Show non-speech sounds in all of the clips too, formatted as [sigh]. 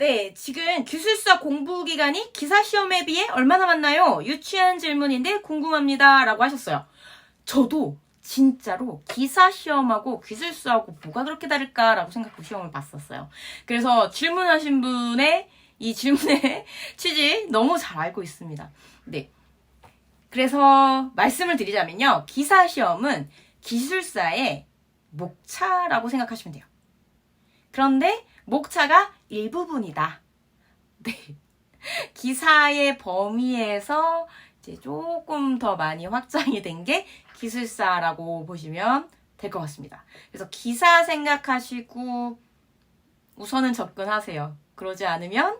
네, 지금 기술사 공부 기간이 기사 시험에 비해 얼마나 많나요? 유치한 질문인데 궁금합니다. 라고 하셨어요. 저도 진짜로 기사 시험하고 기술사하고 뭐가 그렇게 다를까라고 생각하고 시험을 봤었어요. 그래서 질문하신 분의 이 질문의 [laughs] 취지 너무 잘 알고 있습니다. 네. 그래서 말씀을 드리자면요. 기사 시험은 기술사의 목차라고 생각하시면 돼요. 그런데 목차가 일부분이다. [laughs] 네. 기사의 범위에서 이제 조금 더 많이 확장이 된 게 기술사라고 보시면 될 것 같습니다. 그래서 기사 생각하시고 우선은 접근하세요. 그러지 않으면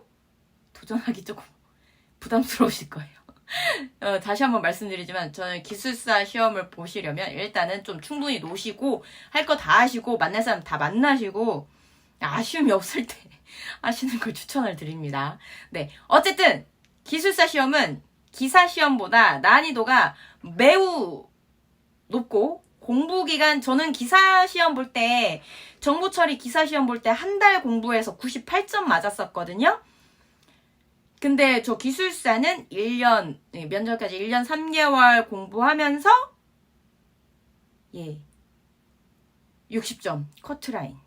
도전하기 조금 [laughs] 부담스러우실 거예요. [laughs] 어, 다시 한번 말씀드리지만 저는 기술사 시험을 보시려면 일단은 좀 충분히 노시고 할 거 다 하시고 만날 사람 다 만나시고 아쉬움이 없을 때 [laughs] 하시는 걸 추천을 드립니다. 네. 어쨌든 기술사 시험은 기사 시험보다 난이도가 매우 높고 공부 기간 저는 기사 시험 볼 때 정보 처리 기사 시험 볼 때 한 달 공부해서 98점 맞았었거든요. 근데 저 기술사는 1년 네, 면접까지 1년 3개월 공부하면서 예. 60점 커트라인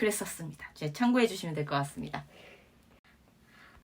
그랬었습니다. 제 참고해 주시면 될 것 같습니다.